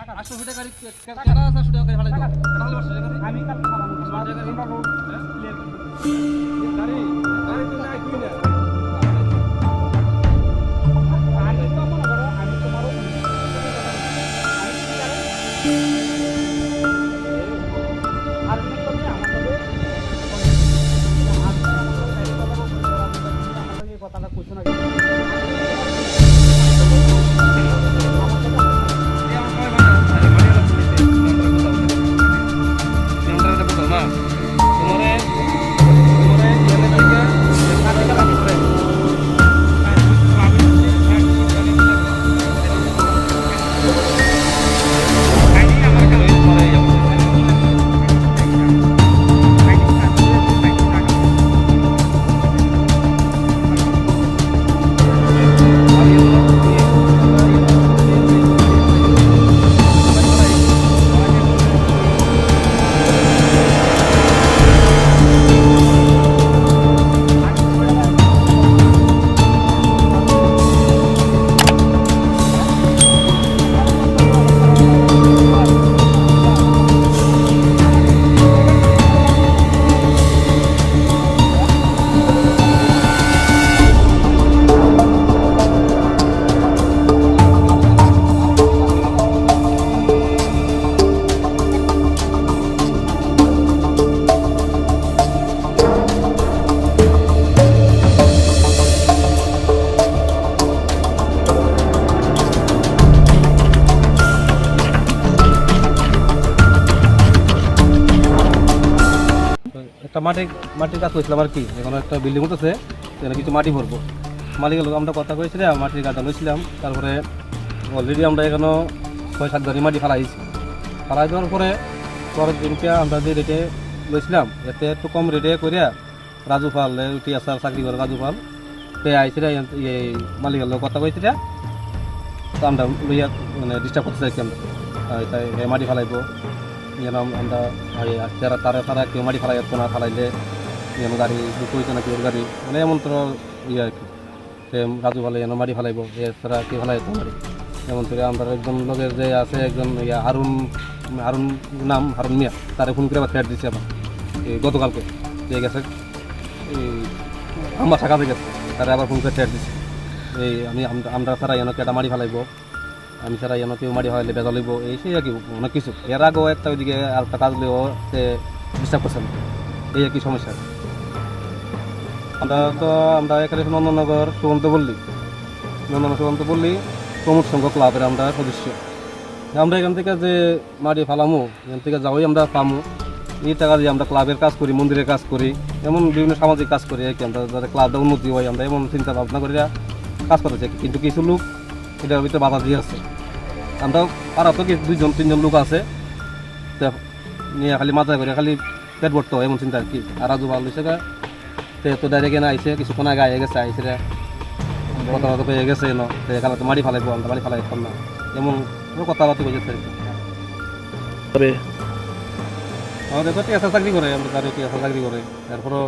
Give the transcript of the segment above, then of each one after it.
আটশো টাকা আটশো টাকা আমি কালকে চালাবো বাসা একটা মাটি, মাটির কাজ করেছিলাম আর কি? এখন একটা বিল্ডিং উঠেছে সেখানে কিছু মাটি ভরবো। মালিকের লোক আমরা কথা কয়েছিলাম মাটির গাঁদা লইছিলাম, তারপরে অলরেডি আমরা এখানে ছয় সাত গাড়ি মাটি ফালাইছি। ফালাই দেওয়ার পরে পরের দিনকে আমরা যে রেটে লইছিলাম, এতে একটু কম রেটে করিয়া রাজু পাল উঠি আসার চাকরি করে রাজু পাল সে আইসিরা এই মালিকের লোক কথা কইছিল। তো আমরা লইয়া মানে ডিস্টার্ব করতে চাইছি আমরা। তাই মাটি ফালাইবো। যেন আমরা যারা তারা তারা কেউ মাটি ফালাই যাচ্ছে না ফালাইলে যেন গাড়ি দুটো না কেউ গাড়ি। মানে এমন তো ইয়ে আর কি। সে রাজু ফালাই যেন মাটি ফালাইবো, এ তারা কেউ ফালাই যেতে পারে এমন থেকে আমরা একজন লোকের যে আছে একজন ইয়া হারুন হারুন নাম, হারুন মিয়া, তারে ফোন করে আবার ফেয়ার দিচ্ছি এই গতকালকে। যে গেছে, এই আমার থাকা গেছে, তারা আবার ফোন করে ফেয়ার দিচ্ছি এই আমি, আমরা- আমরা ছাড়া যেন কেটা মারি ফেলাইবো। আমি ছাড়া যেন মারি হলে বেজা লইব এই সেই আর কি, অনেক কিছু। এর আগেও একটা ওইদিকে আর একটা কাজ লইও সে ডিস্টার্ব করছে না। এই আর কি সমস্যা। আমরা তো, আমরা এখানে নন্দনগর সুমন্ত বললি নন্দন সুমন্ত বললি প্রমোদ সংঘ ক্লাবের আমরা সদস্য। আমরা এখান থেকে যে মাটি ফালামো, এখান থেকে যাওয়াই আমরা পামো। এই টাকা দিয়ে আমরা ক্লাবের কাজ করি, মন্দিরের কাজ করি, এমন বিভিন্ন সামাজিক কাজ করি আর কি। আমরা যাতে ক্লাবটা উন্নতি হয়, আমরা এমন চিন্তা ভাবনা করি কাজ করতে চাই কিন্তু কিছু লোক এটার ভিতরে বাধা দিয়ে আছে। আমরা পাড়া তো দুইজন তিনজন লোক আছে। তা নিয়ে খালি মাথা করে খালি পেট ভরতে হয় এমন চিন্তা আর কি। আর আজু ভালো হয়েছে তে তো ডাইরেক্ট এনে আইসে কিছুক্ষণ আগে আইয়ে গেছে আইসে রে। কথাবার্তা পেয়ে গেছে এনো। তো এখানে তো মাটি ফালাইবো আমরা মাটি ফালাই না। এমন কথাবার্তা কইছে আর কি আমাদের তো টিএসআর চাকরি করে আমরা তার টিএসআর চাকরি করে। তারপরও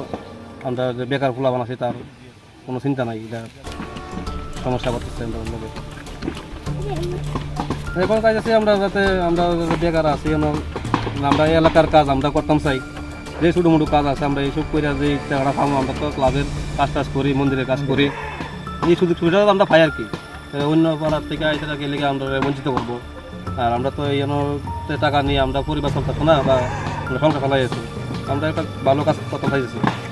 আমরা যে বেকার ফুলা বানাচ্ছি তার কোনো চিন্তা নাই এটা সমস্যা করতেছে আমরা এখন কাজ আছে আমরা যাতে, আমরা বেকার আছি, আমরা এলাকার কাজ আমরা করতাম চাই। যে ছোটো মোটো কাজ আছে, আমরা এইসব করে যে টাকাটা পাবো আমরা তো ক্লাবের কাজ টাজ করি, মন্দিরের কাজ করি। এই সুযোগ সুবিধা আমরা পাই আর কি। অন্য পাড়ার থেকে আইসে টাকা লেগে আমরা বঞ্চিত করব। আর আমরা তো এই টাকা নিয়ে আমরা পরিবার চলতেছো না, বা সংসার চালাই আছি। আমরা একটা ভালো কাজ করতে চাইছি